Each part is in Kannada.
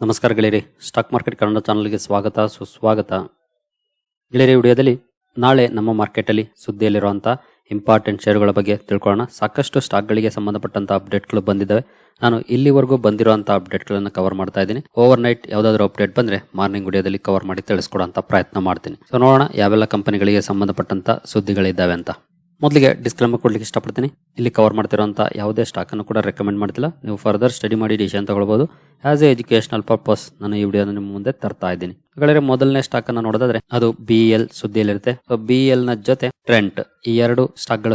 ನಮಸ್ಕಾರ ಗೆಳೆಯರಿ. ಸ್ಟಾಕ್ ಮಾರ್ಕೆಟ್ ಕನ್ನಡ ಚಾನಲ್ಗೆ ಸ್ವಾಗತ, ಸುಸ್ವಾಗತ. ಗೆಳೆಯರಿ ವಿಡಿಯೋದಲ್ಲಿ ನಾಳೆ ನಮ್ಮ ಮಾರ್ಕೆಟಲ್ಲಿ ಸುದ್ದಿಯಲ್ಲಿರುವಂಥ ಇಂಪಾರ್ಟೆಂಟ್ ಶೇರುಗಳ ಬಗ್ಗೆ ತಿಳ್ಕೊಳ್ಳೋಣ. ಸಾಕಷ್ಟು ಸ್ಟಾಕ್ಗಳಿಗೆ ಸಂಬಂಧಪಟ್ಟಂಥ ಅಪ್ಡೇಟ್ಗಳು ಬಂದಿದ್ದಾವೆ. ನಾನು ಇಲ್ಲಿವರೆಗೂ ಬಂದಿರುವಂತಹ ಅಪ್ಡೇಟ್ಗಳನ್ನು ಕವರ್ ಮಾಡ್ತಾ ಇದ್ದೀನಿ. ಓವರ್ ನೈಟ್ ಯಾವುದಾದ್ರೂ ಅಪ್ಡೇಟ್ ಬಂದರೆ ಮಾರ್ನಿಂಗ್ ವಿಡಿಯೋದಲ್ಲಿ ಕವರ್ ಮಾಡಿ ತಿಳಿಸ್ಕೊಡೋ ಪ್ರಯತ್ನ ಮಾಡ್ತೀನಿ. ಸೊ ನೋಡೋಣ ಯಾವೆಲ್ಲ ಕಂಪನಿಗಳಿಗೆ ಸಂಬಂಧಪಟ್ಟಂಥ ಸುದ್ದಿಗಳಿದ್ದಾವೆ ಅಂತ. ಮೊದಲಿಗೆ ಡಿಸ್ಕ್ಲೇಮರ್ ಕೊಡ್ಲಿಕ್ಕೆ ಇಷ್ಟಪಡ್ತೀನಿ. ಇಲ್ಲಿ ಕವರ್ ಮಾಡ್ತಿರೋಂಥ ಯಾವುದೇ ಸ್ಟಾಕ್ ಅನ್ನು ಕೂಡ ರೆಕಮೆಂಡ್ ಮಾಡ್ತಿಲ್ಲ. ನೀವು ಫರ್ದರ್ ಸ್ಟಡಿ ಮಾಡಿ ಡಿಸಿಷನ್ ತಗೊಳ್ಬಹುದು ಆಸ್ ಎ ಎಜುಕೇಶನಲ್ ಪರ್ಪಸ್ ನಾನು ಈ ವಿಡಿಯೋನ ನಿಮ್ಮ ಮುಂದೆ ತರ್ತಾ ಇದ್ದೀನಿ. ಹಾಗಾದ್ರೆ ಮೊದಲನೇ ಸ್ಟಾಕ್ ಅನ್ನು ನೋಡೋದಾದ್ರೆ ಅದು ಬಿ ಎಲ್ ಸುದ್ದಿಯಲ್ಲಿರುತ್ತೆ. ಸೊ ಬಿ ಎಲ್ನ ಜೊತೆ ಟ್ರೆಂಟ್ ಈ ಎರಡು ಸ್ಟಾಕ್ಗಳ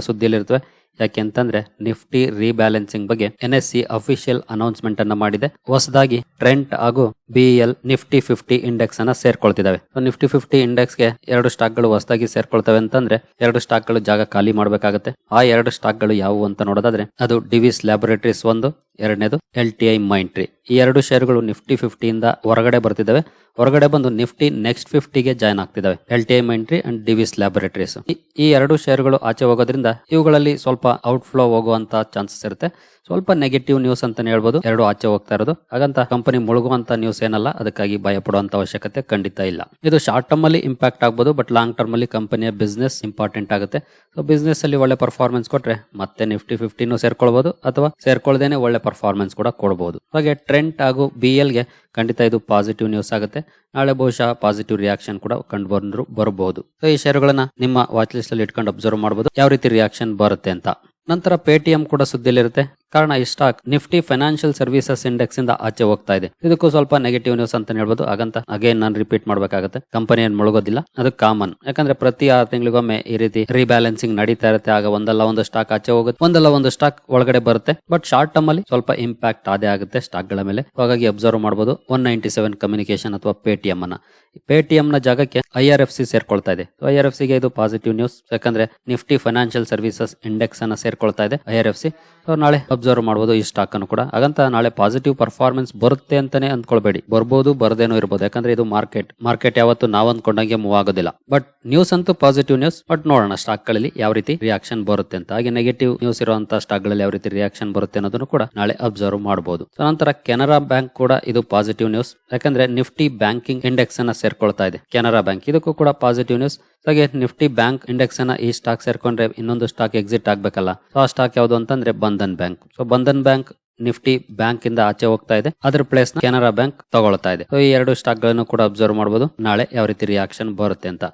ಸುದ್ದಿಯಲ್ಲಿರ್ತವೆ ಯಾಕೆ ಅಂತಂದ್ರೆ ನಿಫ್ಟಿ ರೀಬ್ಯಾಲೆನ್ಸಿಂಗ್ ಬಗ್ಗೆ N S C official announcement ಅನ್ನ ಮಾಡಿದೆ. ಹೊಸದಾಗಿ ಟ್ರೆಂಟ್ ಹಾಗೂ B L Nifty fifty index ಅನ್ನ ಸೇರ್ಕೊಳ್ತಿದಾವೆ. ನಿಫ್ಟಿ ಫಿಫ್ಟಿ ಇಂಡೆಕ್ಸ್ಗೆ ಎರಡು ಸ್ಟಾಕ್ಗಳು ಹೊಸದಾಗಿ ಸೇರ್ಕೊಳ್ತವೆ ಅಂತಂದ್ರೆ ಎರಡು ಸ್ಟಾಕ್ಗಳು ಜಾಗ ಖಾಲಿ ಮಾಡಬೇಕಾಗುತ್ತೆ. ಆ ಎರಡು ಸ್ಟಾಕ್ಗಳು ಯಾವುವು ಅಂತ ನೋಡೋದಾದ್ರೆ ಅದು ಡಿವಿಸ್ ಲ್ಯಾಬೊರೇಟರೀಸ್ ಒಂದು, ಎರಡನೇದು ಎಲ್ ಟಿ ಐ ಮೈಂಟ್ರಿ ಈ ಎರಡು ಶೇರುಗಳು ನಿಫ್ಟಿ ಫಿಫ್ಟಿಯಿಂದ ಹೊರಗಡೆ ಬರ್ತಿದ್ದಾವೆ ಹೊರಗಡೆ ಬಂದು ನಿಫ್ಟಿ ನೆಕ್ಸ್ಟ್ ಫಿಫ್ಟಿಗೆ join ಆಗ್ತಿದ್ದಾವೆ L T I Mindtree and Divi's laboratories. ಈ ಎರಡು ಶೇರುಗಳು ಆಚೆ ಹೋಗೋದ್ರಿಂದ ಇವುಗಳಲ್ಲಿ ಸ್ವಲ್ಪ ಔಟ್ಫ್ಲೋ ಹೋಗುವಂಥ ಚಾನ್ಸಸ್ ಇರುತ್ತೆ. ಸ್ವಲ್ಪ ನೆಗೆಟಿವ್ ನ್ಯೂಸ್ ಅಂತಾನೆ ಹೇಳ್ಬೋದು. ಎರಡು ಆಚೆ ಹೋಗ್ತಾ ಇರೋದು. ಹಾಗಂತ ಕಂಪನಿ ಮುಳುಗುವಂತ ನ್ಯೂಸ್ ಏನಲ್ಲ, ಅದಕ್ಕಾಗಿ ಭಯ ಪಡುವಂತ ಅವಶ್ಯಕತೆ ಖಂಡಿತ ಇಲ್ಲ. ಇದು ಶಾರ್ಟ್ ಟರ್ಮ್ ಅಲ್ಲಿ ಇಂಪ್ಯಾಕ್ಟ್ ಆಗ್ಬೋದು ಬಟ್ ಲಾಂಗ್ ಟರ್ಮ್ ಅಲ್ಲಿ ಕಂಪನಿಯ ಬಿಸ್ನೆಸ್ ಇಂಪಾರ್ಟೆಂಟ್ ಆಗುತ್ತೆ. ಸೊ ಬಿಸ್ನೆಸ್ ಅಲ್ಲಿ ಒಳ್ಳೆ ಪರ್ಫಾರ್ಮೆನ್ಸ್ ಕೊಟ್ರೆ ಮತ್ತೆ ನಿಫ್ಟಿ ಫಿಫ್ಟಿನೂ ಸೇರ್ಕೊಳ್ಬಹುದು ಅಥವಾ ಸೇರ್ಕೊಳ್ಳದೇನೆ ಒಳ್ಳೆ ಪರ್ಫಾರ್ಮೆನ್ಸ್ ಕೂಡ ಕೊಡಬಹುದು ಹಾಗೆ ಟ್ರೆಂಟ್ ಹಾಗೂ ಬಿ ಗೆ ಖಂಡಿತ ಇದು ಪಾಸಿಟಿವ್ ನ್ಯೂಸ್ ಆಗುತ್ತೆ. ನಾಳೆ ಬಹುಶಃ ಪಾಸಿಟಿವ್ ರಿಯಾಕ್ಷನ್ ಕೂಡ ಕಂಡು ಬಂದ್ರು ಬರಬಹುದು ಸೊ ಈ ಶೇರುಗಳನ್ನ ನಿಮ್ಮ ವಾಚ್ ಲಿಸ್ಟ್ ಅಲ್ಲಿ ಇಟ್ಕೊಂಡು ಅಬ್ಸರ್ವ್ ಮಾಡಬಹುದು ಯಾವ ರೀತಿ ರಿಯಾಕ್ಷನ್ ಬರುತ್ತೆ ಅಂತ. ನಂತರ ಪೇಟಿಎಂ ಕೂಡ ಸುದ್ದಿಯಲ್ಲಿರುತ್ತೆ. ಕಾರಣ ಈ stock Nifty financial services index ಇಂದ ಆಚೆ ಹೋಗ್ತಾ ಇದೆ. ಇದಕ್ಕೂ ಸ್ವಲ್ಪ ನೆಗೆಟಿವ್ ನ್ಯೂಸ್ ಅಂತ ಹೇಳ್ಬೋದು. ಹಾಗಂತ ಅಗೇನ್ ನಾನು ರಿಪೀಟ್ ಮಾಡಬೇಕಾಗುತ್ತೆ. ಕಂಪನಿ ಏನ್ ಮುಳುಗೋದಿಲ್ಲ. ಅದು ಕಾಮನ್ ಯಾಕಂದ್ರೆ ಪ್ರತಿ ಆರು ತಿಂಗಳಿಗೊಮ್ಮೆ ಈ ರೀತಿ ರೀಬ್ಯಾಲೆನ್ಸಿಂಗ್ ನಡೀತಾ ಇರುತ್ತೆ. ಆಗ ಒಂದಲ್ಲ ಒಂದು ಸ್ಟಾಕ್ ಆಚೆ ಹೋಗುತ್ತೆ. ಒಂದಲ್ಲ ಒಂದು ಸ್ಟಾಕ್ ಒಳಗಡೆ ಬರುತ್ತೆ. ಬಟ್ ಶಾರ್ಟ್ ಟರ್ಮ್ ಅಲ್ಲಿ ಸ್ವಲ್ಪ ಇಂಪ್ಯಾಕ್ಟ್ ಆದೇ ಆಗುತ್ತೆ ಸ್ಟಾಕ್ಗಳ ಮೇಲೆ. ಹಾಗಾಗಿ ಅಬ್ಸರ್ವ್ ಮಾಡಬಹುದು ಒನ್ ನೈಂಟಿ ಸೆವೆನ್ ಕಮ್ಯುನಿಕೇಶನ್ ಅಥವಾ ಪೇಟಿಎಂ ಅನ್ನ. ಪೇಟಿಎಂ ನ ಜಾಗಕ್ಕೆ ಐ ಆರ್ ಎಫ್ ಸಿ ಸೇರ್ಕೊಳ್ತಾ ಇದೆ. ಐ ಆರ್ ಎಫ್ಗೆ ಇದು ಪಾಸಿಟಿವ್ ನ್ಯೂಸ್ ಯಾಕಂದ್ರೆ ನಿಫ್ಟಿ ಫೈನಾನ್ಷಿಯಲ್ ಸರ್ವಿಸಸ್ ಇಂಡೆಕ್ಸ್ ಅನ್ನ ಸೇರ್ಕೊಳ್ತಾ ಇದೆ I R F C. So ನಾಳೆ ಅಬ್ಸರ್ವ್ ಮಾಡಬಹುದು ಈ ಸ್ಟಾಕ್ ಅನ್ನು ಕೂಡ. ಹಾಗಂತ ನಾಳೆ ಪಾಸಿಟಿವ್ ಪರ್ಫಾರ್ಮೆನ್ಸ್ ಬರುತ್ತೆ ಅಂತಾನೆ ಅಂದ್ಕೊಳ್ಬೇಡಿ. ಬರ್ಬೋದು, ಬರದೇನೋ ಇರ್ಬೋದು. ಯಾಕಂದ್ರೆ ಇದು ಮಾರ್ಕೆಟ್ ಮಾರ್ಕೆಟ್ ಯಾವತ್ತು ನಾವ್ ಅಂದ್ಕೊಂಡಂಗೆ ಮೂವ್ ಆಗೋದಿಲ್ಲ. ಬಟ್ ನ್ಯೂಸ್ ಅಂತೂ ಪಾಸಿಟಿವ್ ನ್ಯೂಸ್ ಬಟ್ ನೋಡೋಣ ಸ್ಟಾಕ್ಗಳಲ್ಲಿ ಯಾವ ರೀತಿ ರಿಯಾಕ್ಷನ್ ಬರುತ್ತೆ ಅಂತ. ಹಾಗೆ ನೆಗೆಟಿವ್ ನ್ಯೂಸ್ ಇರುವಂತಹ ಸ್ಟಾಕ್ಗಳಲ್ಲಿ ಯಾವ ರೀತಿ ರಿಯಾಕ್ಷನ್ ಬರುತ್ತೆ ಅನ್ನೋದನ್ನು ಕೂಡ ನಾಳೆ ಅಬ್ಸರ್ವ್ ಮಾಡಬಹುದು ನಂತರ ಕೆನರಾ ಬ್ಯಾಂಕ್ ಕೂಡ ಇದು ಪಾಸಿಟಿವ್ ನ್ಯೂಸ್ ಯಾಕಂದ್ರೆ ನಿಫ್ಟಿ ಬ್ಯಾಂಕಿಂಗ್ ಇಂಡೆಕ್ಸ್ ಅನ್ನ ಸೇರ್ಕೊಳ್ತಾ ಇದೆ. ಕೆನರಾ ಬ್ಯಾಂಕ್. ಇದಕ್ಕೂ ಕೂಡ ಪಾಸಿಟಿವ್ ನ್ಯೂಸ್ ಹಾಗೆ ನಿಫ್ಟಿ ಬ್ಯಾಂಕ್ ಇಂಡೆಕ್ಸ್ ಅನ್ನ ಈ ಸ್ಟಾಕ್ ಸೇರ್ಕೊಂಡ್ರೆ ಇನ್ನೊಂದು ಸ್ಟಾಕ್ ಎಕ್ಸಿಟ್ ಆಗ್ಬೇಕಲ್ಲ. ಸೊ ಆ ಸ್ಟಾಕ್ ಯಾವುದು ಅಂತಂದ್ರೆ Bandhan bank. So Bandhan bank Nifty bank ಇಂದ ಆಚೆ ಹೋಗ್ತಾ ಇದೆ. ಅದ್ರ ಪ್ಲೇಸ್ನ ಕೆನರಾ ಬ್ಯಾಂಕ್ ತಗೊಳ್ತಾ ಇದೆ. ಸೊ ಈ ಎರಡು ಸ್ಟಾಕ್ಗಳನ್ನು ಕೂಡ ಅಬ್ಸರ್ವ್ ಮಾಡಬಹುದು ನಾಳೆ ಯಾವ ರೀತಿ ರಿಯಾಕ್ಷನ್ ಬರುತ್ತೆ ಅಂತ.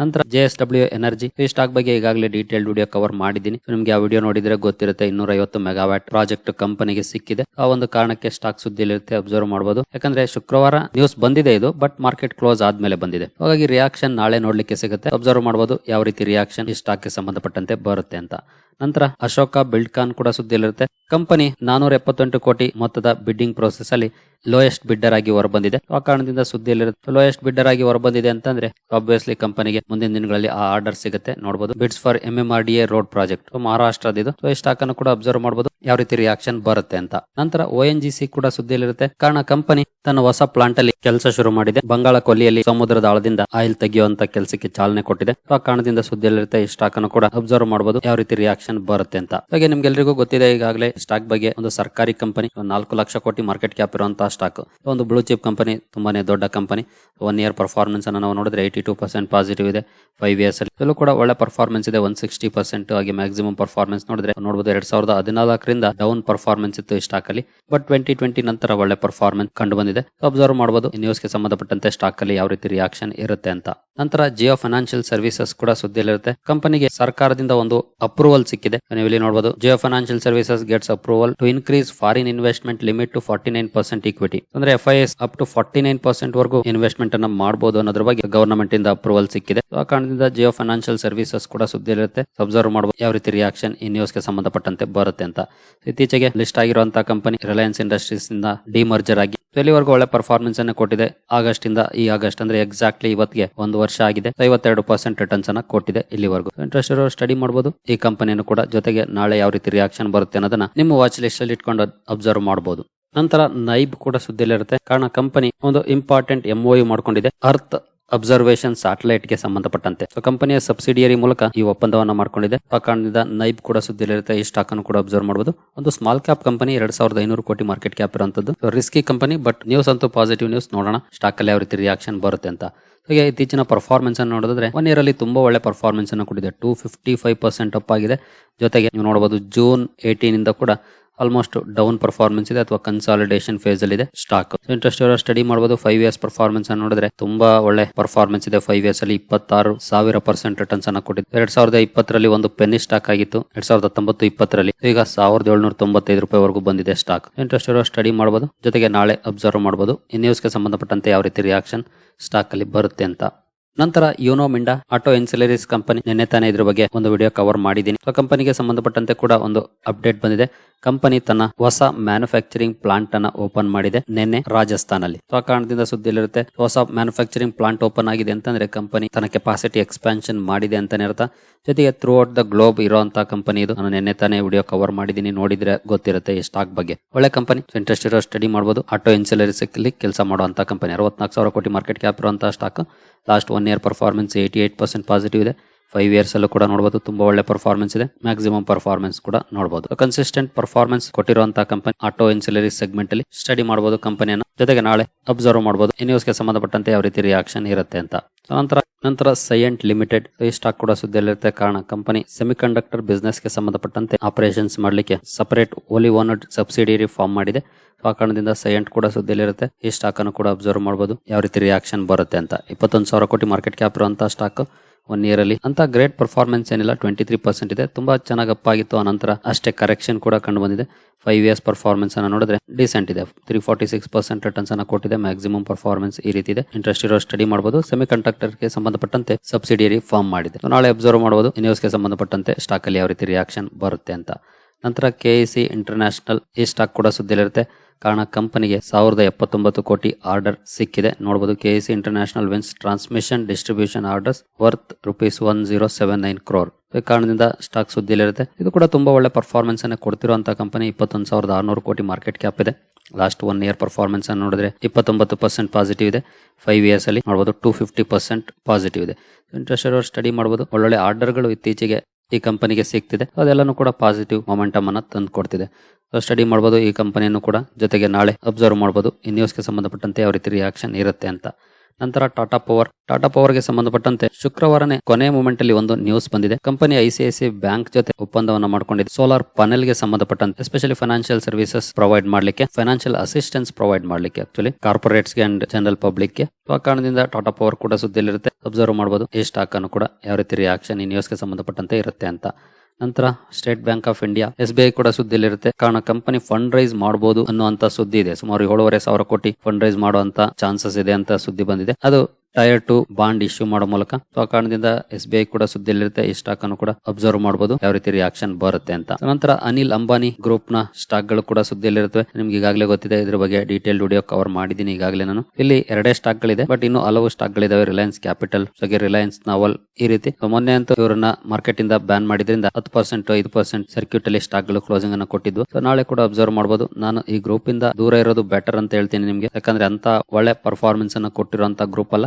ನಂತರ ಜೆ ಎಸ್ ಡಬ್ಲ್ಯೂ ಎನರ್ಜಿ ಈ ಸ್ಟಾಕ್ ಬಗ್ಗೆ ಈಗಾಗಲೇ ಡೀಟೇಲ್ ವಿಡಿಯೋ ಕವರ್ ಮಾಡಿದ್ದೀನಿ. ನಿಮ್ಗೆ ಆ ವಿಡಿಯೋ ನೋಡಿದ್ರೆ ಗೊತ್ತಿರುತ್ತೆ ಇನ್ನೂರ ಐವತ್ತು ಮೆಗಾವ್ಯಾಟ್ ಪ್ರಾಜೆಕ್ಟ್ ಕಂಪನಿಗೆ ಸಿಕ್ಕಿದೆ. ಆ ಒಂದು ಕಾರಣಕ್ಕೆ ಸ್ಟಾಕ್ ಸುದ್ದಿಲಿರುತ್ತೆ ಅಬ್ಸರ್ವ್ ಮಾಡಬಹುದು ಯಾಕಂದ್ರೆ ಶುಕ್ರವಾರ ನ್ಯೂಸ್ ಬಂದಿದೆ ಇದು, ಬಟ್ ಮಾರ್ಕೆಟ್ ಕ್ಲೋಸ್ ಆದ್ಮೇಲೆ ಬಂದಿದೆ. ಹಾಗಾಗಿ ರಿಯಾಕ್ಷನ್ ನಾಳೆ ನೋಡ್ಲಿಕ್ಕೆ ಸಿಗುತ್ತೆ. ಅಬ್ಸರ್ವ್ ಮಾಡಬಹುದು ಯಾವ ರೀತಿ ರಿಯಾಕ್ಷನ್ ಈ ಸ್ಟಾಕ್ಗೆ ಸಂಬಂಧಪಟ್ಟಂತೆ ಬರುತ್ತೆ ಅಂತ. ನಂತರ ಅಶೋಕ ಬಿಲ್ಡ್ಕಾನ್ ಕೂಡ ಸುದ್ದಿಲಿರುತ್ತೆ ಕಂಪನಿ ನಾನೂರ ಎಪ್ಪತ್ತೆಂಟು ಕೋಟಿ ಮೊತ್ತದ ಬಿಡ್ಡಿಂಗ್ ಪ್ರೋಸೆಸ್ ಅಲ್ಲಿ ಲೋಯೆಸ್ಟ್ ಬಿಡ್ಡರ್ ಆಗಿ ಹೊರಬಂದಿದೆ. ಆ ಕಾರಣದಿಂದ ಸುದ್ದಿಯಲ್ಲಿರುತ್ತೆ ಲೋಯೆಸ್ಟ್ ಬಿಡ್ಡರ್ ಆಗಿ ಹೊರಬಂದಿದೆ ಅಂತಂದ್ರೆ ಆಬ್ವಿಯಸ್ಲಿ ಕಂಪನಿಗೆ ಮುಂದಿನ ದಿನಗಳಲ್ಲಿ ಆ ಆರ್ಡರ್ ಸಿಗುತ್ತೆ ನೋಡಬಹುದು bids for M M R D A road project ಮಹಾರಾಷ್ಟ್ರದ ಇದು ಸ್ಟಾಕ್ ಅನ್ನು ಕೂಡ ಅಬ್ಸರ್ವ್ ಮಾಡಬಹುದು ಯಾವ ರೀತಿ ರಿಯಾಕ್ಷನ್ ಬರುತ್ತೆ ಅಂತ. ನಂತರ ಒ ಎನ್ ಜಿ ಸಿ ಕೂಡ ಸುದ್ದಿಯಲ್ಲಿರುತ್ತೆ. ಕಾರಣ ಕಂಪನಿ ತನ್ನ ಹೊಸ ಪ್ಲಾಂಟ್ ಅಲ್ಲಿ ಕೆಲಸ ಶುರು ಮಾಡಿದೆ. ಬಂಗಾಳ ಕೊಲ್ಲಿಯಲ್ಲಿ ಸಮುದ್ರದ ಆಳದಿಂದ ಆಯಿಲ್ ತೆಗೆಯುವಂತ ಕೆಲಸಕ್ಕೆ ಚಾಲನೆ ಕೊಟ್ಟಿದೆ. ಆ ಕಾರಣದಿಂದ ಸುದ್ದಿಯಲ್ಲಿರುತ್ತೆ, ಈ ಸ್ಟಾಕ್ ಅನ್ನು ಕೂಡ ಅಬ್ಸರ್ವ್ ಮಾಡಬಹುದು ಯಾವ ರೀತಿ ರಿಯಾಕ್ಷನ್ ಬರುತ್ತೆ ಅಂತ. ಹಾಗೆ ನಿಮ್ಗೆಲ್ರಿಗೂ ಗೊತ್ತಿದೆ ಈಗಾಗಲೇ ಸ್ಟಾಕ್ ಬಗ್ಗೆ ಒಂದು ಸರ್ಕಾರಿ ಕಂಪನಿ ನಾಲ್ಕು ಲಕ್ಷ ಕೋಟಿ ಮಾರ್ಕೆಟ್ ಕ್ಯಾಪ್ ಇರುವಂತಹ ಸ್ಟಾಕ್ ಒಂದು ಬ್ಲೂ ಚಿಪ್ ಕಂಪನಿ ತುಂಬಾನೇ ದೊಡ್ಡ ಕಂಪನಿ ಒನ್ ಇಯರ್ ಪರ್ಫಾರ್ಮೆನ್ಸ್ ಅನ್ನು ನಾವು ನೋಡಿದ್ರೆ ಏಯ್ಟಿ ಟೂ ಪರ್ಸೆಂಟ್ ಪಾಸಿಟಿವ್ ಇದೆ ಫೈವ್ ಇಯರ್ಸ್ ಅಲ್ಲಿ. ಕೂಡ ಒಳ್ಳೆ ಪರ್ಫಾರ್ಮೆನ್ಸ್ ಇದೆ. ಒನ್ ಸಿಕ್ಸ್ಟಿ ಪರ್ಸೆಂಟ್ ಹಾಗೆ ಮ್ಯಾಕ್ಸಿಮಮ್ ಪರ್ಫಾರ್ಮೆನ್ಸ್ ನೋಡಿದ್ರೆ ನೋಡಬಹುದು ಎರಡ್ ಸಾವಿರದ ಹದಿನಾಲ್ಕರಿಂದ ಡೌನ್ ಪರ್ಫಾರ್ಮೆನ್ಸ್ ಇತ್ತು ಸ್ಟಾಕ್ ಅಲ್ಲಿ. ಬಟ್ ಟ್ವೆಂಟಿ ಟ್ವೆಂಟಿ ನಂತರ ಒಳ್ಳೆ ಪರ್ಫಾರ್ಮೆನ್ಸ್ ಕಂಡು ಬಂದಿದೆ. ಅಬ್ಸರ್ವ್ ಮಾಡಬಹುದು ನ್ಯೂಸ್ಗೆ ಸಂಬಂಧಪಟ್ಟಂತೆ ಸ್ಟಾಕ್ ಅಲ್ಲಿ ಯಾವ ರೀತಿ ರಿಯಾಕ್ಷನ್ ಇರುತ್ತೆ ಅಂತ. ನಂತರ ಜಿಯೋ ಫೈನಾನ್ಷಿಯಲ್ ಸರ್ವಿಸಸ್ ಕೂಡ ಸುದ್ದಿಯಲ್ಲಿರುತ್ತೆ. ಕಂಪನಿಗೆ ಸರ್ಕಾರದಿಂದ ಒಂದು ಅಪ್ರೂವಲ್ ಸಿಕ್ಕಿದೆ. ನೀವು ಇಲ್ಲಿ ನೋಡಬಹುದು Jio financial services gets approval to increase foreign investment limit to forty nine percent equity ಅಂದ್ರೆ F I S up to forty nine percent ವರೆಗೂ ಇನ್ವೆಸ್ಟ್ಮೆಂಟ್ ಅನ್ನ ಮಾಡಬಹುದು ಅನ್ನೋದ್ರ ಬಗ್ಗೆ ಗವರ್ನಮೆಂಟ್ ಇಂದ ಅಪ್ರೂವಲ್ ಸಿಕ್ಕಿದೆ. ಆ ಕಾರಣದಿಂದ ಜಿಯೋ ಫೈನಾನ್ಷಿಯಲ್ ಸರ್ವಿಸಸ್ ಕೂಡ ಸುದ್ದಿಯಲ್ಲಿರುತ್ತೆ. ಅಬ್ಸರ್ವ್ ಮಾಡಬಹುದು ಯಾವ ರೀತಿ ರಿಯಾಕ್ಷನ್ ಈ ನ್ಯೂಸ್ಗೆ ಸಂಬಂಧಪಟ್ಟಂತೆ ಬರುತ್ತೆ ಅಂತ. ಇತ್ತೀಚೆಗೆ ಲಿಸ್ಟ್ ಆಗಿರುವಂತಹ ಕಂಪನಿ ರಿಲಯನ್ಸ್ ಇಂಡಸ್ಟ್ರೀಸ್ ಇಂದ ಡಿಮರ್ಜರ್ ಆಗಿ ಇಲ್ಲಿವರೆಗೂ ಒಳ್ಳೆ ಪರ್ಫಾರ್ಮೆನ್ಸ್ ಅನ್ನು ಕೊಟ್ಟಿದೆ. ಆಗಸ್ಟ್ ಇಂದ ಈ ಆಗಸ್ಟ್ ಅಂದ್ರೆ ಎಕ್ಸಾಕ್ಟ್ಲಿ ಇವತ್ತಿಗೆ ಒಂದು ವರ್ಷ ಆಗಿದೆ. ಐವತ್ತೆರಡು ಪರ್ಸೆಂಟ್ ರಿಟರ್ನ್ಸ್ ಅನ್ನ ಕೊಟ್ಟಿದೆ ಇಲ್ಲಿವರೆಗೂ. ಇಂಟ್ರೆಸ್ಟ್ ಇರೋ ಸ್ಟಡಿ ಮಾಡಬಹುದು ಈ ಕಂಪನಿಯನ್ನು ಕೂಡ ಜೊತೆಗೆ ನಾಳೆ ಯಾವ ರೀತಿ ರಿಯಾಕ್ಷನ್ ಬರುತ್ತೆ ಅನ್ನೋದನ್ನ ನಿಮ್ಮ ವಾಚ್ ಲಿಸ್ಟ್ ಅಲ್ಲಿ ಇಟ್ಕೊಂಡು ಅಬ್ಸರ್ವ್ ಮಾಡಬಹುದು ನಂತರ ನೈಬ್ ಕೂಡ ಸುದ್ದಿಯಲ್ಲಿರುತ್ತೆ. ಕಾರಣ ಕಂಪನಿ ಒಂದು ಇಂಪಾರ್ಟೆಂಟ್ ಎಂಒಯು ಮಾಡ್ಕೊಂಡಿದೆ. ಅರ್ತ್ ಅಬ್ಸರ್ವೇಷನ್ ಸ್ಯಾಟಲೈಟ್ಗೆ ಸಂಬಂಧಪಟ್ಟಂತೆ. ಸೊ ಕಂಪನಿಯ ಸಬ್ಸಿಡಿಯರಿ ಮೂಲಕ ಈ ಒಪ್ಪಂದವನ್ನ ಮಾಡ್ಕೊಂಡಿದೆ. ಆ ಕಾರಣದಿಂದ ನೈಬ್ ಕೂಡ ಸುದ್ದಿಲಿರುತ್ತೆ ಈ ಸ್ಟಾಕ್ ಅನ್ನು ಕೂಡ ಅಬ್ಸರ್ವ್ ಮಾಡಬಹುದು ಒಂದು ಸ್ಮಾಲ್ ಕ್ಯಾಪ್ ಕಂಪನಿ ಎರಡ್ ಸಾವಿರದ ಐನೂರು ಕೋಟಿ ಮಾರ್ಕೆಟ್ ಕ್ಯಾಪ್ ಇರುವಂತದ್ದು ರಿಸ್ಕಿ ಕಂಪನಿ ಬಟ್ ನ್ಯೂಸ್ ಅಂತೂ ಪಾಸಿಟಿವ್ ನ್ಯೂಸ್ ನೋಡೋಣ. ಸ್ಟಾಕ್ ಅಲ್ಲಿ ಯಾವ ರೀತಿ ರಿಯಾಕ್ಷನ್ ಬರುತ್ತೆ ಅಂತ. ಹಾಗೆ ಇತ್ತೀಚಿನ ಪರ್ಫಾರ್ಮೆನ್ಸ್ ಅನ್ನು ನೋಡಿದ್ರೆ ಒನ್ ಇಯರ್ ಅಲ್ಲಿ ತುಂಬಾ ಒಳ್ಳೆ ಪರ್ಫಾರ್ಮೆನ್ಸ್ ಅನ್ನು ಕೊಟ್ಟಿದೆ. Two fifty five percent up ಆಗಿದೆ. ಜೊತೆಗೆ ನೀವು ನೋಡಬಹುದು ಜೂನ್ ಏಟೀನ್ ಇಂದ ಕೂಡ ಆಲ್ಮೋಸ್ಟ್ ಡೌನ್ ಪರ್ಫಾರ್ಮೆನ್ಸ್ ಇದೆ ಅಥವಾ ಕನ್ಸಾಲಿಡೇಷನ್ ಫೇಸ್ ಅಲ್ಲಿ ಇದೆ ಸ್ಟಾಕ್ ಇಂಟ್ರೆಸ್ಟ್ ಇರೋ ಸ್ಟಡಿ ಮಾಡಬಹುದು ಫೈವ್ ಇಯರ್ಸ್ ಪರ್ಫಾರ್ಮೆನ್ಸ್ ಅನ್ನು ನೋಡಿದ್ರೆ ತುಂಬಾ ಒಳ್ಳೆ ಪರ್ಫಾರ್ಮೆನ್ಸ್ ಇದೆ ಫೈವ್ ಇಯರ್ಸ್ ಅಲ್ಲಿ. ಇಪ್ಪತ್ತಾರು ಸಾವಿರ ಪರ್ಸೆಂಟ್ ರಿಟರ್ನ್ಸ್ ಅನ್ನ ಕೊಟ್ಟಿದೆ ಎರಡ್ ಸಾವಿರದ ಇಪ್ಪತ್ತರಲ್ಲಿ ಒಂದು ಪೆನ್ನಿ ಸ್ಟಾಕ್ ಆಗಿತ್ತು, ಎರಡ್ ಸಾವಿರದ ಹತ್ತೊಂಬತ್ತು ಇಪ್ಪತ್ತರಲ್ಲಿ. ಈಗ ಸಾವಿರದ ಏಳ್ನೂರ ತೊಂಬತ್ತೈದು ರೂಪಾಯಿವರೆಗೂ ಬಂದಿದೆ ಸ್ಟಾಕ್ ಇಂಟ್ರೆಸ್ಟ್ ಇರೋ ಸ್ಟಡಿ ಮಾಡಬಹುದು ಜೊತೆಗೆ ನಾಳೆ ಅಬ್ಸರ್ವ್ ಮಾಡಬಹುದು ಈ ನ್ಯೂಸ್ಗೆ ಸಂಬಂಧಪಟ್ಟಂತೆ ಯಾವ ರೀತಿ ರಿಯಾಕ್ಷನ್ ಸ್ಟಾಕ್ ಅಲ್ಲಿ ಬರುತ್ತೆ ಅಂತ. ನಂತರ Uno Minda auto ancillaries company ನಿನ್ನೆ ತಾನೇ ಇದ್ರ ಬಗ್ಗೆ ಒಂದು ವಿಡಿಯೋ ಕವರ್ ಮಾಡಿದ್ದೀನಿ. ಸೊ ಕಂಪನಿಗೆ ಸಂಬಂಧಪಟ್ಟಂತೆ ಕೂಡ ಒಂದು ಅಪ್ಡೇಟ್ ಬಂದಿದೆ. ಕಂಪನಿ ತನ್ನ ಹೊಸ ಮ್ಯಾನುಫ್ಯಾಕ್ಚರಿಂಗ್ ಪ್ಲಾಂಟ್ ಅನ್ನ ಓಪನ್ ಮಾಡಿದೆ ನಿನ್ನೆ ರಾಜಸ್ಥಾನ್ ಅಲ್ಲಿ ಸೊ ಆ ಕಾರಣದಿಂದ ಸುದ್ದಿಲಿರುತ್ತೆ ಹೊಸ ಮ್ಯಾನುಫ್ಯಾಕ್ಚರಿಂಗ್ ಪ್ಲಾಂಟ್ ಓಪನ್ ಆಗಿದೆ ಅಂತಂದ್ರೆ ಕಂಪನಿ ತನ್ನ ಕೆಪಾಸಿಟಿ ಎಕ್ಸ್ಪಾನ್ಷನ್ ಮಾಡಿದೆ ಅಂತಾನೆ ಅರ್ಥ. ಜೊತೆಗೆ ಥ್ರೂ ಔಟ್ ದ ಗ್ಲೋಬ್ ಇರುವಂತಹ ಕಂಪನಿ ಇದು. ನಾನು ನಿನ್ನೆ ತಾನೇ ವಿಡಿಯೋ ಕವರ್ ಮಾಡಿದ್ದೀನಿ, ನೋಡಿದ್ರೆ ಗೊತ್ತಿರುತ್ತೆ ಈ ಸ್ಟಾಕ್ ಬಗ್ಗೆ. ಒಳ್ಳೆ ಕಂಪನಿ ಇಂಟ್ರೆಸ್ಟ್ ಇರೋ ಸ್ಟಡಿ ಮಾಡಬಹುದು ಆಟೋ ಇನ್ಸುಲರೀಸ್ ಅಲ್ಲಿ ಕೆಲಸ ಮಾಡುವಂತ ಕಂಪನಿ, ಅರವತ್ನಾಲ್ಕು ಸಾವಿರ ಕೋಟಿ ಮಾರ್ಕೆಟ್ ಕ್ಯಾಪ್ ಇರುವಂತಹ stock last one year performance eighty eight percent positive ಇದೆ. ಫೈವ್ ಇಯರ್ಸ್ ಅಲ್ಲೂ ಕೂಡ ನೋಡಬಹುದು ತುಂಬಾ ಒಳ್ಳೆ ಪರ್ಫಾರ್ಮೆನ್ಸ್ ಇದೆ. ಮ್ಯಾಕ್ಸಿಮಮ್ ಪರ್ಫಾರ್ಮೆನ್ಸ್ ಕೂಡ ನೋಡಬಹುದು ಕನ್ಸಿಸ್ಟೆಂಟ್ ಪರ್ಫಾರ್ಮೆನ್ಸ್ ಕೊಟ್ಟಿರುವಂತಹ ಕಂಪನಿ ಆಟೋ ಇನ್ಸಿಲರಿ ಸೆಗ್ಮೆಂಟ್ ಅಲ್ಲಿ ಸ್ಟಡಿ ಮಾಡಬಹುದು ಕಂಪನಿಯನ್ನು ಜೊತೆಗೆ ನಾಳೆ ಅಬ್ಸರ್ವ್ ಮಾಡಬಹುದು ಈ ನ್ಯೂಸ್ಗೆ ಸಂಬಂಧಪಟ್ಟಂತೆ ಯಾವ ರೀತಿ ರಿಯಾಕ್ಷನ್ ಇರುತ್ತೆ ಅಂತ. ನಂತರ ನಂತರ ಸೈಯೆಂಟ್ ಲಿಮಿಟೆಡ್ ಈ ಸ್ಟಾಕ್ ಕೂಡ ಸುದ್ದಿಯಲ್ಲಿರುತ್ತೆ. ಕಾರಣ ಕಂಪನಿ ಸೆಮಿಕಂಡಕ್ಟರ್ ಬಿಸ್ನೆಸ್ಗೆ ಸಂಬಂಧಪಟ್ಟಂತೆ ಆಪರೇಷನ್ಸ್ ಮಾಡಲಿಕ್ಕೆ separate wholly owned subsidiary firm ಮಾಡಿದೆ. ಆ ಕಾರಣದಿಂದ ಸೈಯೆಂಟ್ ಕೂಡ ಸುದ್ದಿಯಲ್ಲಿರುತ್ತೆ. ಈ ಸ್ಟಾಕ್ ಅನ್ನು ಕೂಡ ಅಬ್ಸರ್ವ್ ಮಾಡಬಹುದು ಯಾವ ರೀತಿ ರಿಯಾಕ್ಷನ್ ಬರುತ್ತೆ ಅಂತ. ಇಪ್ಪತ್ತೊಂದು ಸಾವಿರ ಕೋಟಿ ಮಾರ್ಕೆಟ್ ಕ್ಯಾಪ್ ಇರುವಂತಹ ಸ್ಟಾಕ್ ಒನ್ ಇಯರ್ ಅಲ್ಲಿ. ಅಂತ ಗ್ರೇಟ್ ಪರ್ಫಾರ್ಮೆನ್ಸ್ ಏನಿಲ್ಲ ಟ್ವೆಂಟಿ ತ್ರೀ ಪರ್ಸೆಂಟ್ ಇದೆ. ತುಂಬಾ ಚೆನ್ನಾಗಿ ಅಪ್ ಆಗಿತ್ತು ನಂತರ ಅಷ್ಟೇ ಕರೆಕ್ಷನ್ ಕೂಡ ಕಂಡು ಬಂದಿದೆ. ಫೈವ್ ಇಯರ್ಸ್ ಪರ್ಫಾರ್ಮೆನ್ಸ್ ಅನ್ನ ನೋಡಿದ್ರೆ ಡಿಸೆಂಟ್ ಇದೆ. Three forty six percent returns ಅನ್ನ ಕೊಟ್ಟಿದೆ. ಮ್ಯಾಕ್ಸಿಮಮ್ ಪರ್ಫಾರ್ಮೆನ್ಸ್ ಈ ರೀತಿ ಇದೆ. ಇಂಟ್ರೆಸ್ಟ್ ಇರೋ ಸ್ಟಡಿ ಮಾಡಬಹುದು ಸೆಮಿ ಕಂಡಕ್ಟರ್ಗೆ ಸಂಬಂಧಪಟ್ಟಂತೆ ಸಬ್ಸಿಡಿಯರಿ ಫಾರ್ಮ್ ಮಾಡಿದೆ. ನಾಳೆ ಅಬ್ಸರ್ವ್ ಮಾಡಬಹುದು ನ್ಯೂಸ್ಗೆ ಸಂಬಂಧಪಟ್ಟಂತೆ ಸ್ಟಾಕ್ ಅಲ್ಲಿ ಯಾವ ರೀತಿ ರಿಯಾಕ್ಷನ್ ಬರುತ್ತೆ ಅಂತ. ನಂತರ ಕೆ ಸಿ ಇಂಟರ್ನ್ಯಾಷನಲ್ ಈ ಸ್ಟಾಕ್ ಕೂಡ ಸುದ್ದಿಲಿರುತ್ತೆ ಕಾರಣ ಕಂಪನಿಗೆ ಸಾವಿರದ ಎಪ್ಪತ್ತೊಂಬತ್ತು ಕೋಟಿ ಆರ್ಡರ್ ಸಿಕ್ಕಿದೆ. ನೋಡಬಹುದು KEC international wins transmission distribution orders worth rupees one zero seven nine crore ಈ ಕಾರಣದಿಂದ ಸ್ಟಾಕ್ ಸುದ್ದಿಲಿರುತ್ತೆ ಇದು ಕೂಡ ತುಂಬಾ ಒಳ್ಳೆ ಪರ್ಫಾರ್ಮೆನ್ಸ್ ಅನ್ನು ಕೊಡ್ತಿರುವಂತಹ ಕಂಪನಿ ಇಪ್ಪತ್ತೊಂದು ಸಾವಿರದ ಆರುನೂರು ಕೋಟಿ ಮಾರ್ಕೆಟ್ ಕ್ಯಾಪ್ ಇದೆ. ಲಾಸ್ಟ್ ಒನ್ ಇಯರ್ ಪರ್ಫಾರ್ಮೆನ್ಸ್ ಅನ್ನು ನೋಡಿದ್ರೆ ಇಪ್ಪತ್ತೊಂಬತ್ತು ಪರ್ಸೆಂಟ್ ಪಾಸಿಟಿವ್ ಇದೆ. ಫೈವ್ ಇಯರ್ಸ್ ಅಲ್ಲಿ ನೋಡಬಹುದು ಟೂ ಫಿಫ್ಟಿ ಪರ್ಸೆಂಟ್ ಪಾಸಿಟಿವ್ ಇದೆ. ಇಂಟ್ರೆಸ್ಟ್ ಸ್ಟಡಿ ಮಾಡಬಹುದು ಒಳ್ಳೊಳ್ಳೆ ಆರ್ಡರ್ಗಳು ಇತ್ತೀಚೆಗೆ ಈ ಕಂಪನಿಗೆ ಸಿಗ್ತಿದೆ. ಅದೆಲ್ಲನೂ ಕೂಡ ಪಾಸಿಟಿವ್ ಮೊಮೆಂಟಮ್ ಅನ್ನ ತಂದು ಕೊಡ್ತಿದೆ. ಸ್ಟಡಿ ಮಾಡಬಹುದು ಈ ಕಂಪನಿಯನ್ನು ಕೂಡ ಜೊತೆಗೆ ನಾಳೆ ಅಬ್ಸರ್ವ್ ಮಾಡ್ಬೋದು. ಈ ನ್ಯೂಸ್ಗೆ ಸಂಬಂಧಪಟ್ಟಂತೆ ಯಾವ ರೀತಿ ರಿಯಾಕ್ಷನ್ ಇರುತ್ತೆ ಅಂತ. ನಂತರ ಟಾಟಾ ಪವರ್ ಟಾಟಾ ಪವರ್ಗೆ ಸಂಬಂಧಪಟ್ಟಂತೆ ಶುಕ್ರವಾರನೇ ಕೊನೆ ಮೂಮೆಂಟ್ ಅಲ್ಲಿ ಒಂದು ನ್ಯೂಸ್ ಬಂದಿದೆ. ಕಂಪನಿ ಐಸಿಐಸಿ ಬ್ಯಾಂಕ್ ಜೊತೆ ಒಪ್ಪಂದವನ್ನ ಮಾಡಿಕೊಂಡಿದೆ. ಸೋಲಾರ್ ಪನೆಲ್ಗೆ ಸಂಬಂಧಪಟ್ಟಂತೆ ಎಸ್ಪೆಷಲಿ ಫೈನಾನ್ಷಿಯಲ್ ಸರ್ವಿಸಸ್ ಪ್ರೊವೈಡ್ ಮಾಡಲಿಕ್ಕೆ ಫೈನಾನ್ಷಿಯಲ್ ಅಸಿಸ್ಟೆನ್ಸ್ ಪ್ರೊವೈಡ್ ಮಾಡಲಿಕ್ಕೆ actually corporates and general public ಆ ಕಾರಣದಿಂದ ಟಾಟಾ ಪವರ್ ಕೂಡ ಸುದ್ದಿಯಲ್ಲಿರುತ್ತೆ. ಅಬ್ಸರ್ವ್ ಮಾಡಬಹುದು ಈ ಸ್ಟಾಕ್ ಅನ್ನು ಕೂಡ ಯಾವ ರೀತಿ ರಿಯಾಕ್ಷನ್ ಈ ನ್ಯೂಸ್ಗೆ ಸಂಬಂಧಪಟ್ಟಂತೆ ಇರುತ್ತೆ ಅಂತ. ನಂತರ State Bank of India S B I ಕೂಡ ಸುದ್ದಿಯಲ್ಲಿರುತ್ತೆ. ಕಾರಣ ಕಂಪನಿ ಫಂಡ್ ರೈಸ್ ಮಾಡಬಹುದು ಅನ್ನುವಂತ ಸುದ್ದಿ ಇದೆ. ಸುಮಾರು ಏಳುವರೆ ಸಾವಿರ ಕೋಟಿ ಫಂಡ್ ರೈಸ್ ಮಾಡುವಂತ ಚಾನ್ಸಸ್ ಇದೆ ಅಂತ ಸುದ್ದಿ ಬಂದಿದೆ. ಅದು ಟೈರ್ ಟು ಬಾಂಡ್ ಇಶ್ಯೂ ಮಾಡೋ ಮೂಲಕ. ಸೊ ಆ ಕಾರಣದಿಂದ ಎಸ್ ಬಿ ಐ ಕೂಡ ಸುದ್ದಿಯಲ್ಲಿರುತ್ತೆ. ಈ ಸ್ಟಾಕ್ ಅನ್ನು ಕೂಡ ಅಬ್ಸರ್ವ್ ಮಾಡಬಹುದು ಯಾವ ರೀತಿ ರಿಯಾಕ್ಷನ್ ಬರುತ್ತೆ ಅಂತ. ನಂತರ ಅನಿಲ್ ಅಂಬಾನಿ ಗ್ರೂಪ್ನ ಸ್ಟಾಕ್ಗಳು ಕೂಡ ಸುದ್ದಿಯಲ್ಲಿರುತ್ತವೆ. ನಿಮ್ಗೆ ಈಗಾಗಲೇ ಗೊತ್ತಿದೆ, ಇದ್ರ ಬಗ್ಗೆ ಡೀಟೇಲ್ ವಿಡಿಯೋ ಕವರ್ ಮಾಡಿದ್ದೀನಿ ಈಗಾಗಲೇ ನಾನು. ಇಲ್ಲಿ ಎರಡೇ ಸ್ಟಾಕ್ ಗಳಿದೆ ಬಟ್ ಇನ್ನು ಹಲವು ಸ್ಟಾಕ್ ಗಳಿದಾವೆ. ರಿಲಯನ್ಸ್ ಕ್ಯಾಪಿಟಲ್ ಹಾಗೆ ರಿಲಯನ್ಸ್ ನಾವಲ್ ಈ ರೀತಿ. ಮೊನ್ನೆ ಅಂತೂ ಇವರನ್ನ ಮಾರ್ಕೆಟ್ ಇಂದ ಬ್ಯಾನ್ ಮಾಡಿದ್ರಿಂದ ಹತ್ತು ಪರ್ಸೆಂಟ್ ಐದು ಪರ್ಸೆಂಟ್ ಸರ್ಕ್ಯೂಟ್ ಅಲ್ಲಿ ಸ್ಟಾಕ್ಗಳು ಕ್ಲೋಸಿಂಗ್ ಅನ್ನು ಕೊಟ್ಟಿದ್ವು. ಸೊ ನಾಳೆ ಕೂಡ ಅಬ್ಸರ್ವ್ ಮಾಡಬಹುದು ನಾನು ಈ ಗ್ರೂಪ್ ಇಂದ ದೂರ ಇರೋದು ಬೆಟರ್ ಅಂತ ಹೇಳ್ತೀನಿ ನಿಮ್ಗೆ. ಯಾಕಂದ್ರೆ ಅಂತ ಒಳ್ಳೆ ಪರ್ಫಾರ್ಮೆನ್ಸ್ ಅನ್ನ ಕೊಟ್ಟಿರುವಂತ ಗ್ರೂಪ್ ಅಲ್ಲ.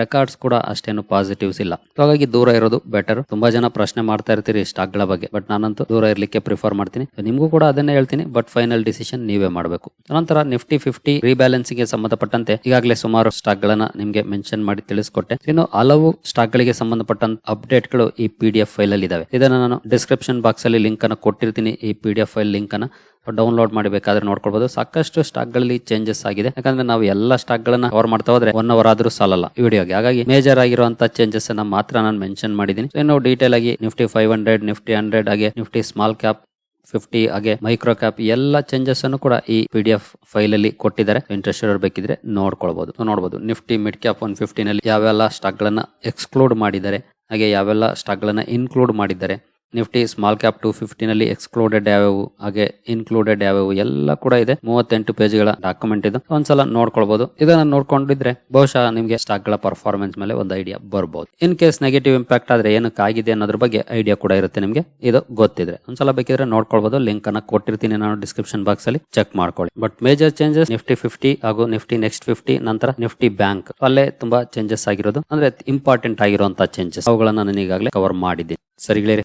ರೆಕಾರ್ಡ್ಸ್ ಕೂಡ ಅಷ್ಟೇನು ಪಾಸಿಟಿವ್ಸ್ ಇಲ್ಲ. ಹಾಗಾಗಿ ದೂರ ಇರೋದು ಬೆಟರ್ ತುಂಬಾ ಜನ ಪ್ರಶ್ನೆ ಮಾಡ್ತಾ ಇರ್ತೀರಿ ಸ್ಟಾಕ್ಗಳ ಬಗ್ಗೆ ಬಟ್ ನಾನಂತೂ ದೂರ ಇರ್ಲಿಕ್ಕೆ ಪ್ರಿಫರ್ ಮಾಡ್ತೀನಿ. ನಿಮಗೂ ಕೂಡ ಅದನ್ನೇ ಹೇಳ್ತೀನಿ ಬಟ್ ಫೈನಲ್ ಡಿಸಿಷನ್ ನೀವೇ ಮಾಡಬೇಕು. ನಂತರ ನಿಫ್ಟಿ ಫಿಫ್ಟಿ ರೀಬ್ಯಾಲೆನ್ಸಿಂಗ್ಗೆ ಸಂಬಂಧಪಟ್ಟಂತೆ ಈಗಾಗಲೇ ಸುಮಾರು ಸ್ಟಾಕ್ ಗಳನ್ನ ನಿಮ್ಗೆ ಮೆನ್ಷನ್ ಮಾಡಿ ತಿಳಿಸ್ಕೊಟ್ಟೆ. ಇನ್ನು ಹಲವು ಸ್ಟಾಕ್ ಗಳಿಗೆ ಸಂಬಂಧಪಟ್ಟಂತ ಅಪ್ಡೇಟ್ಗಳು ಈ ಪಿ ಡಿ ಎಫ್ ಫೈಲ್ ಅಲ್ಲಿ ಇದಾವೆ. ಇದನ್ನ ನಾನು ಡಿಸ್ಕ್ರಿಪ್ಷನ್ ಬಾಕ್ಸ್ ಅಲ್ಲಿ ಲಿಂಕ್ ಅನ್ನು ಕೊಟ್ಟಿರ್ತೀನಿ ಈ P D F file link ಅನ್ನ ಡೌನ್ಲೋಡ್ ಮಾಡಬೇಕಾದ್ರೆ ನೋಡ್ಕೊಳ್ಬಹುದು ಸಾಕಷ್ಟು ಸ್ಟಾಕ್ಗಳಲ್ಲಿ ಚೇಂಜಸ್ ಆಗಿದೆ. ಯಾಕಂದ್ರೆ ನಾವು ಎಲ್ಲ ಸ್ಟಾಕ್ ಗಳನ್ನ ಕವರ್ ಮಾಡ್ತಾ ಹೋದ್ರೆ ಒನ್ ಅವರ್ ಆದ್ರೂ ಸಾಲಲ್ಲ ಈ ವಿಡಿಯೋಗೆ ಹಾಗಾಗಿ ಮೇಜರ್ ಆಗಿರುವಂತ ಚೇಂಜಸ್ ಅನ್ನ ಮಾತ್ರ ನಾನು ಮೆನ್ಷನ್ ಮಾಡಿದ್ದೀನಿ ಇನ್ನು ಡೀಟೇಲ್ ಆಗಿ Nifty five hundred Nifty hundred ಹಾಗೆ ನಿಫ್ಟಿ ಸ್ಮಾಲ್ ಕ್ಯಾಪ್ ಫಿಫ್ಟಿ ಹಾಗೆ ಮೈಕ್ರೋ ಕ್ಯಾಪ್ ಎಲ್ಲ ಚೇಂಜಸ್ ಅನ್ನು ಕೂಡ ಈ ಪಿ ಡಿ ಎಫ್ ಫೈಲ್ ಅಲ್ಲಿ ಕೊಟ್ಟಿದ್ದಾರೆ. ಇಂಟ್ರೆಸ್ಟ್ ಬೇಕಿದ್ರೆ ನೋಡ್ಕೊಳ್ಬಹುದು ನೋಡಬಹುದು ನಿಫ್ಟಿ ಮಿಡ್ ಕ್ಯಾಪ್ ಒನ್ ಫಿಫ್ಟಿನಲ್ಲಿ ಯಾವೆಲ್ಲ ಸ್ಟಾಕ್ ಗಳನ್ನ ಎಕ್ಸ್ಕ್ಲೂಡ್ ಮಾಡಿದ್ದಾರೆ, ಹಾಗೆ ಯಾವೆಲ್ಲ ಸ್ಟಾಕ್ ಗಳನ್ನ ಇನ್ಕ್ಲೂಡ್ ಮಾಡಿದ್ದಾರೆ. ನಿಫ್ಟಿ ಸ್ಮಾಲ್ ಕ್ಯಾಪ್ ಟು ಫಿಫ್ಟಿನಲ್ಲಿ ಎಕ್ಸ್ಕ್ಲೂಡೆಡ್ ಯಾವ್ಯಾವು, ಹಾಗೆ ಇನ್ಕ್ಲೂಡೆಡ್ ಯಾವ್ಯಾವು ಎಲ್ಲ ಕೂಡ ಇದೆ. ಮೂವತ್ತೆಂಟು ಪೇಜ್ಗಳ ಡಾಕ್ಯುಮೆಂಟ್ ಇದು. ಒಂದ್ಸಲ ನೋಡ್ಕೊಳ್ಬಹುದು ಇದನ್ನ ನೋಡ್ಕೊಂಡಿದ್ರೆ ಬಹುಶಃ ನಿಮ್ಗೆ ಸ್ಟಾಕ್ಗಳ ಪರ್ಫಾರ್ಮೆನ್ಸ್ ಮೇಲೆ ಒಂದು ಐಡಿಯಾ ಬರ್ಬೋದು. ಇನ್ ಕೇಸ್ ನೆಗೆಟಿವ್ ಇಂಪ್ಯಾಕ್ಟ್ ಆದ್ರೆ ಏನಕ್ಕೆ ಆಗಿದೆ ಅನ್ನೋದ್ರ ಬಗ್ಗೆ ಐಡಿಯಾ ಕೂಡ ಇರುತ್ತೆ ನಿಮ್ಗೆ. ಇದು ಗೊತ್ತಿದ್ರೆ. ಒಂದ್ಸಲ ಬೇಕಿದ್ರೆ ನೋಡ್ಕೊಳ್ಬಹುದು ಲಿಂಕ್ ಅನ್ನ ಕೊಟ್ಟಿರ್ತೀನಿ ನಾನು ಡಿಸ್ಕ್ರಿಪ್ಷನ್ ಬಾಕ್ಸ್ ಅಲ್ಲಿ. ಚೆಕ್ ಮಾಡ್ಕೊಳ್ಳಿ. But major changes Nifty fifty ಹಾಗೂ ನಿಫ್ಟಿ ನೆಕ್ಸ್ಟ್ ಫಿಫ್ಟಿ ನಂತರ ನಿಫ್ಟಿ ಬ್ಯಾಂಕ್ ಅಲ್ಲೇ ತುಂಬಾ ಚೇಂಜಸ್ ಆಗಿರೋದು. ಅಂದ್ರೆ ಇಂಪಾರ್ಟೆಂಟ್ ಆಗಿರುವಂತಹ ಚೇಂಜಸ್ ಅವುಗಳನ್ನ ನಾನು ಈಗಾಗಲೇ ಕವರ್ ಮಾಡಿದ್ದೀನಿ. ಸರಿ ಗೆಳೆಯರೆ